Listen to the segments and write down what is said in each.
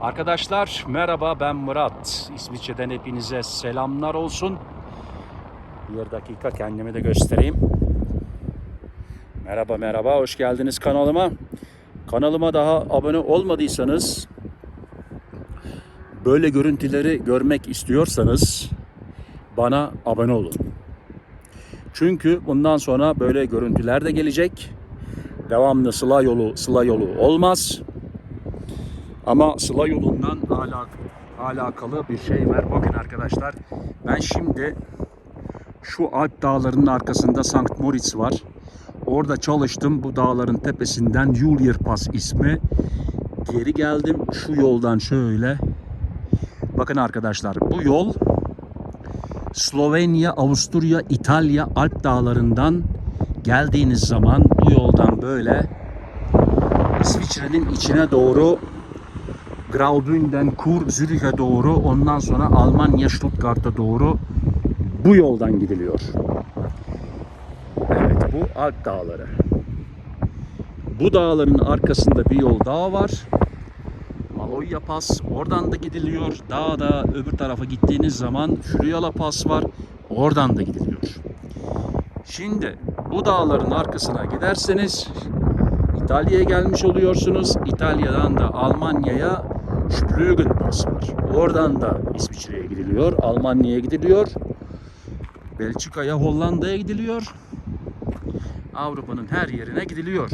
Arkadaşlar merhaba ben Murat. İsviçre'den hepinize selamlar olsun. Bir dakika kendimi de göstereyim. Merhaba merhaba hoş geldiniz kanalıma. Kanalıma daha abone olmadıysanız böyle görüntüleri görmek istiyorsanız bana abone olun. Çünkü bundan sonra böyle görüntüler de gelecek. Devamlı sıla yolu sıla yolu olmaz. Ama sıla yolundan alak alakalı bir şey var. Bakın arkadaşlar ben şimdi şu Alp dağlarının arkasında Sankt Moritz var. Orada çalıştım. Bu dağların tepesinden Julier Pass ismi. Geri geldim. Şu yoldan şöyle. Bakın arkadaşlar bu yol Slovenya, Avusturya, İtalya Alp dağlarından geldiğiniz zaman bu yoldan böyle İsviçre'nin içine doğru Graubünden Kur, Zürih'e doğru ondan sonra Almanya Stuttgart'a doğru bu yoldan gidiliyor. Evet bu Alp dağları. Bu dağların arkasında bir yol daha var. Maloya Pass oradan da gidiliyor. Dağda öbür tarafa gittiğiniz zaman Füriyala Pass var. Oradan da gidiliyor. Şimdi bu dağların arkasına giderseniz İtalya'ya gelmiş oluyorsunuz. İtalya'dan da Almanya'ya Splügen Pass var. Oradan da İsviçre'ye gidiliyor. Almanya'ya gidiliyor. Belçika'ya, Hollanda'ya gidiliyor. Avrupa'nın her yerine gidiliyor.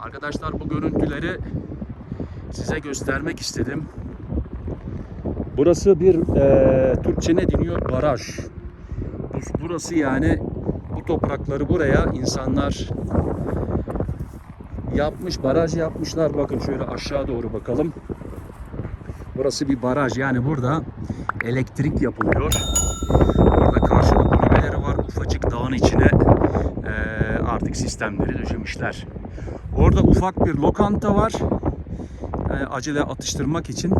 Arkadaşlar bu görüntüleri size göstermek istedim. Burası bir e, Türkçe ne deniyor? Baraj. Bu- Burası yani bu toprakları buraya insanlar yapmış, baraj yapmışlar. Bakın şöyle aşağı doğru bakalım. Burası bir baraj. Yani burada elektrik yapılıyor. Orada karşılık kulübeleri var. Ufacık dağın içine eee, artık sistemleri döşemişler. Orada ufak bir lokanta var. Eee, acele atıştırmak için.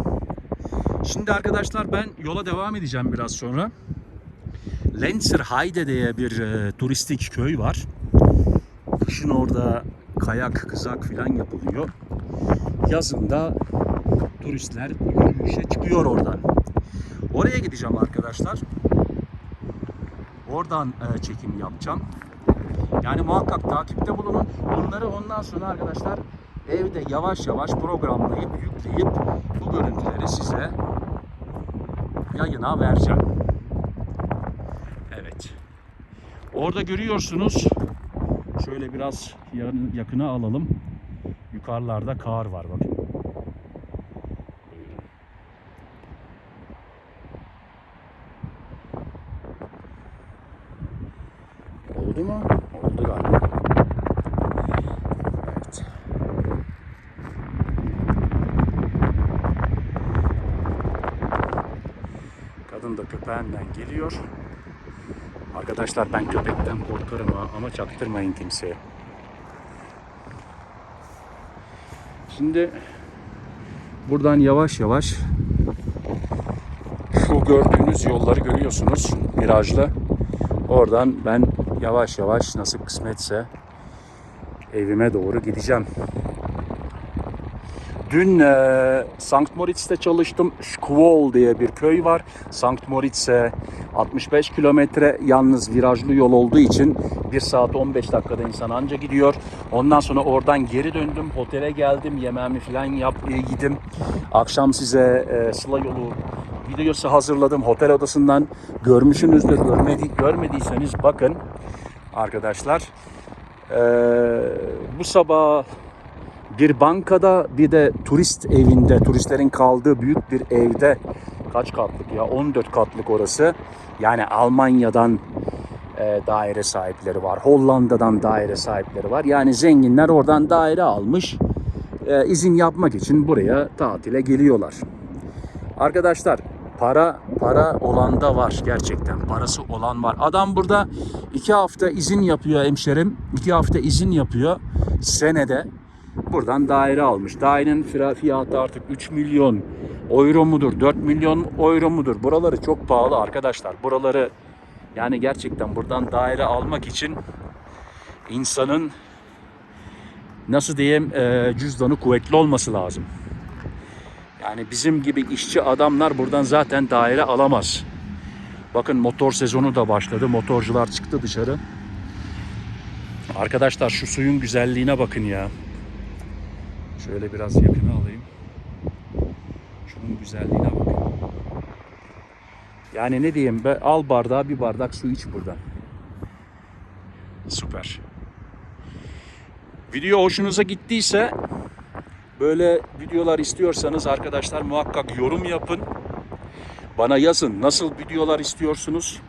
Şimdi arkadaşlar ben yola devam edeceğim biraz sonra. Lenzerheide diye bir eee, turistik köy var. Kışın orada kayak, kızak filan yapılıyor. Yazında turistler yürüyüşe çıkıyor oradan. Oraya gideceğim arkadaşlar. Oradan e, çekim yapacağım. Yani muhakkak takipte bulunun. Bunları ondan sonra arkadaşlar evde yavaş yavaş programlayıp yükleyip bu görüntüleri size yayına vereceğim. Evet. Orada görüyorsunuz Şöyle biraz yakına alalım. Yukarılarda kar var bakın. Oldu mu? Oldu galiba. Evet. Kadın da köpeğinden geliyor. Arkadaşlar ben köpekten korkarım ha ama çaktırmayın kimseye. Şimdi buradan yavaş yavaş şu gördüğünüz yolları görüyorsunuz virajlı. Oradan ben yavaş yavaş nasıl kısmetse evime doğru gideceğim. Dün e, Sankt Moritz'te çalıştım. Schwol diye bir köy var. Sankt Moritz'e 65 kilometre yalnız virajlı yol olduğu için 1 saat 15 dakikada insan anca gidiyor. Ondan sonra oradan geri döndüm. Otele geldim. Yemeğimi falan yap, yedim. Akşam size e, Sıla yolu videosu hazırladım. Otel odasından görmüşsünüzdür. Görmedi, görmediyseniz bakın arkadaşlar. E, bu sabah bir bankada bir de turist evinde, turistlerin kaldığı büyük bir evde kaç katlık ya 14 katlık orası. Yani Almanya'dan e, daire sahipleri var. Hollanda'dan daire sahipleri var. Yani zenginler oradan daire almış. e, izin yapmak için buraya tatile geliyorlar. Arkadaşlar para para olan var gerçekten parası olan var. Adam burada iki hafta izin yapıyor hemşerim. iki hafta izin yapıyor senede. Buradan daire almış. Dairenin fiyatı artık 3 milyon euro mudur? 4 milyon euro mudur? Buraları çok pahalı arkadaşlar. Buraları yani gerçekten buradan daire almak için insanın nasıl diyeyim e, cüzdanı kuvvetli olması lazım. Yani bizim gibi işçi adamlar buradan zaten daire alamaz. Bakın motor sezonu da başladı. Motorcular çıktı dışarı. Arkadaşlar şu suyun güzelliğine bakın ya. Şöyle biraz yakına alayım. Şunun güzelliğine bakın. Yani ne diyeyim be al bardağı bir bardak su iç buradan. Süper. Video hoşunuza gittiyse böyle videolar istiyorsanız arkadaşlar muhakkak yorum yapın. Bana yazın nasıl videolar istiyorsunuz.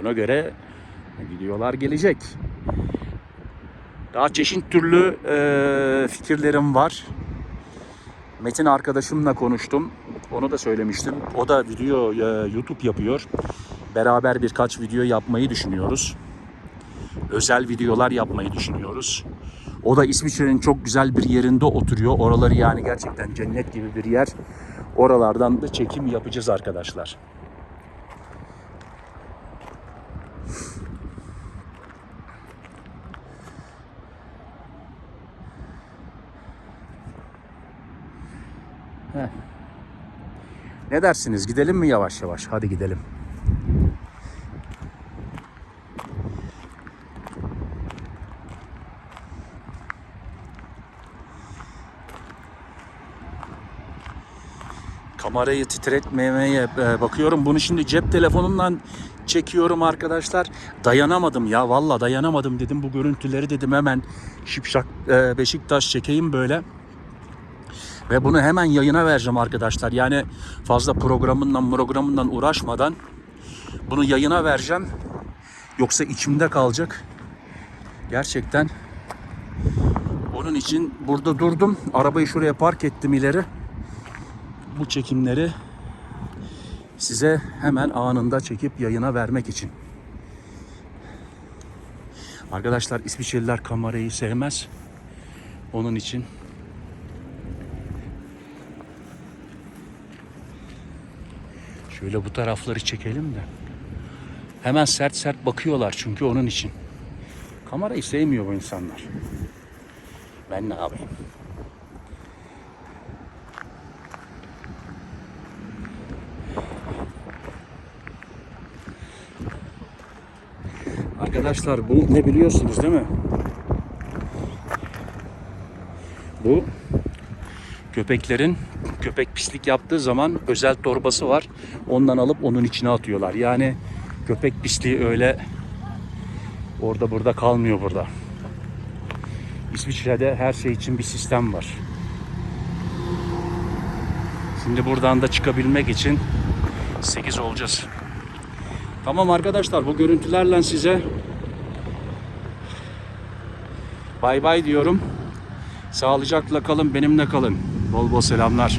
Ona göre videolar gelecek. Daha çeşit türlü e, fikirlerim var. Metin arkadaşımla konuştum. Onu da söylemiştim. O da video e, YouTube yapıyor. Beraber birkaç video yapmayı düşünüyoruz. Özel videolar yapmayı düşünüyoruz. O da İsviçre'nin çok güzel bir yerinde oturuyor. Oraları yani gerçekten cennet gibi bir yer. Oralardan da çekim yapacağız arkadaşlar. Ne dersiniz? Gidelim mi yavaş yavaş? Hadi gidelim. Kamerayı titretmemeye e, bakıyorum. Bunu şimdi cep telefonumdan çekiyorum arkadaşlar. Dayanamadım ya valla dayanamadım dedim. Bu görüntüleri dedim hemen şipşak e, Beşiktaş çekeyim böyle. Ve bunu hemen yayına vereceğim arkadaşlar. Yani fazla programından programından uğraşmadan bunu yayına vereceğim. Yoksa içimde kalacak. Gerçekten onun için burada durdum. Arabayı şuraya park ettim ileri. Bu çekimleri size hemen anında çekip yayına vermek için. Arkadaşlar İsviçreliler kamerayı sevmez. Onun için Şöyle bu tarafları çekelim de. Hemen sert sert bakıyorlar çünkü onun için. Kamerayı sevmiyor bu insanlar. Ben ne yapayım? Arkadaşlar bu ne biliyorsunuz değil mi? Bu köpeklerin köpek pislik yaptığı zaman özel torbası var. Ondan alıp onun içine atıyorlar. Yani köpek pisliği öyle orada burada kalmıyor burada. İsviçre'de her şey için bir sistem var. Şimdi buradan da çıkabilmek için 8 olacağız. Tamam arkadaşlar bu görüntülerle size bay bay diyorum. Sağlıcakla kalın, benimle kalın. Bol bol selamlar.